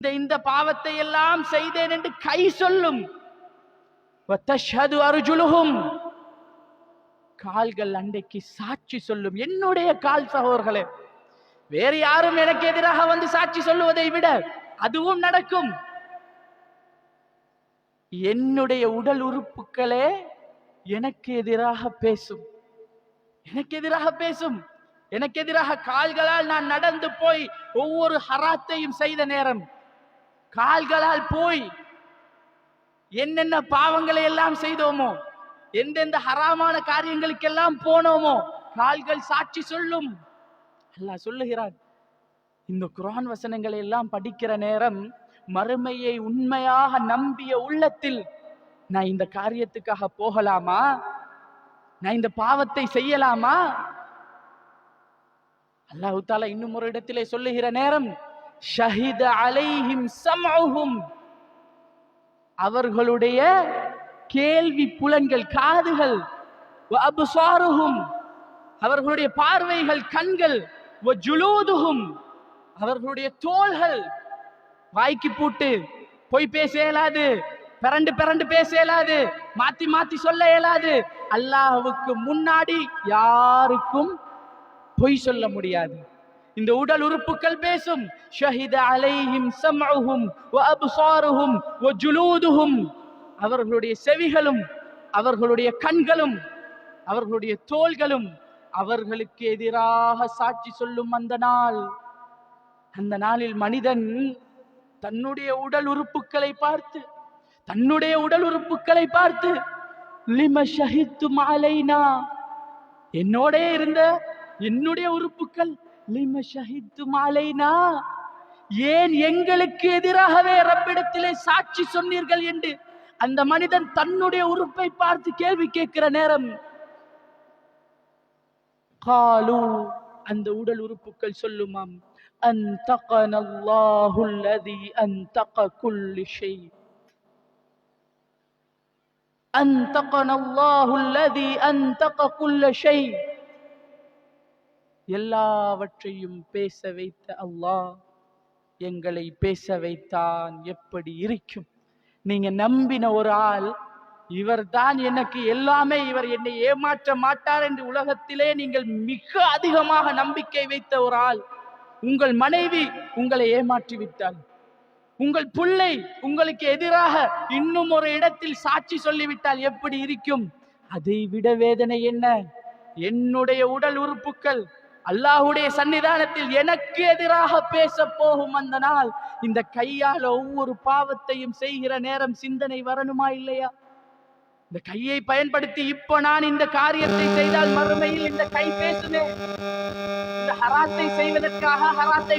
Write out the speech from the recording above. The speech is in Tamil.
இந்த இந்த பாவத்தை எல்லாம் செய்தேன் என்று கை சொல்லும். அருஜுலுகும் கால்கள் அண்டைக்கு சாட்சி சொல்லும். என்னுடைய கால் சகோதர்களே வேறு யாரும் எனக்கு எதிராக வந்து சாட்சி சொல்லுவதை விட அதுவும் நடக்கும். என்னுடைய உடல் உறுப்புகளே எனக்கு எதிராக பேசும். எனக்கு எதிராக பேசும். எனக்கு எதிராக கால்களால் நான் நடந்து போய் ஒவ்வொரு ஹராத்தையும் செய்த நேரம் கால்களால் போய் என்னென்ன பாவங்களை எல்லாம் செய்தோமோ எந்தெந்த ஹராமான காரியங்களுக்கெல்லாம் போனோமோ கால்கள் சாட்சி சொல்லும். அல்லாஹ் சொல்லுகிறான் இந்த குரான் வசனங்களை எல்லாம் படிக்கிற நேரம் மறுமையை உண்மையாக நம்பிய உள்ளத்தில் நான் இந்த காரியத்துக்காக போகலாமா? நான் இந்த பாவத்தை செய்யலாமா? அல்லாஹு தாலா இன்னும் ஒரு இடத்திலே சொல்லுகிற நேரம் ஷஹித அலைஹிம் சம்உஹும். அவர்களுடைய கேள்வி புலன்கள் காதுகள் வ அவர்களுடைய பார்வைகள் கண்கள் வ அவர்களுடைய தோள்கள் வாய்க்கு பூட்டு பொய் பேச இயலாது பிறண்டு பிறண்டு பேச இயலாது மாத்தி மாத்தி சொல்ல இயலாது. அல்லாஹுக்கு முன்னாடி யாருக்கும் பொய் சொல்ல முடியாது. இந்த உடல் உறுப்புகள் பேசும். ஷஹித அலைஹிம் சம்அஹும் வ அப்சாருஹும் வ ஜுலூதுஹும். அவர்களுடைய செவிகளும் அவர்களுடைய கண்களும் அவர்களுடைய தோள்களும் அவர்களுக்கு எதிராக சாட்சி சொல்லும் அந்த நாள். அந்த நாளில் மனிதன் தன்னுடைய உடல் உறுப்புகளை பார்த்து தன்னுடைய உடல் உறுப்புகளை பார்த்து லிம ஷஹித்து மாலைனா என்னோட இருந்த என்னுடைய உறுப்புகள் லிம ஷஹித்தும் ஏன் எங்களுக்கு எதிராகவே ரப்பிடத்திலே சாட்சி சொன்னீர்கள் என்று அந்த மனிதன் தன்னுடைய உறுப்பை பார்த்து கேள்வி கேட்கிற நேரம். காலு அந்த உடல் உறுப்புகள் சொல்லுமாம். அந்தகனல்லாஹுல்லதி அந்தக குல்லி ஷை அந்தகனல்லாஹுல்லதி அந்தக குல்ல ஷை எல்லாவற்றையும் பேச வைத்த அல்லாஹ் எங்களை பேச வைத்தான். எப்படி இருக்கும்? நீங்க நம்பின ஒரு ஆள் இவர்தான் எனக்கு எல்லாமே இவர் என்னை ஏமாற்ற மாட்டார் என்று உலகத்திலே நீங்கள் மிக அதிகமாக நம்பிக்கை வைத்த ஒரு ஆள். உங்கள் மனைவி உங்களை ஏமாற்றி விட்டாள். உங்கள் பிள்ளை உங்களுக்கு எதிராக இன்னும் ஒரு இடத்தில் சாட்சி சொல்லிவிட்டால் எப்படி இருக்கும்? அதை விட வேதனை என்ன? என்னுடைய உடல் உறுப்புகள் அல்லாஹுடைய சன்னிதானத்தில் எனக்கு எதிராக பேச போகும் அந்த நாள். இந்த கையால ஒவ்வொரு பாவத்தையும் செய்கிற நேரம் சிந்தனை வரணுமா இல்லையா? இந்த கையை பயன்படுத்தி இப்ப நான் இந்த காரியத்தை செய்தால் மறுமையில் இந்த கை பேசுமே. இந்த ஹராத்தை செய்வதற்காக ஹராத்தை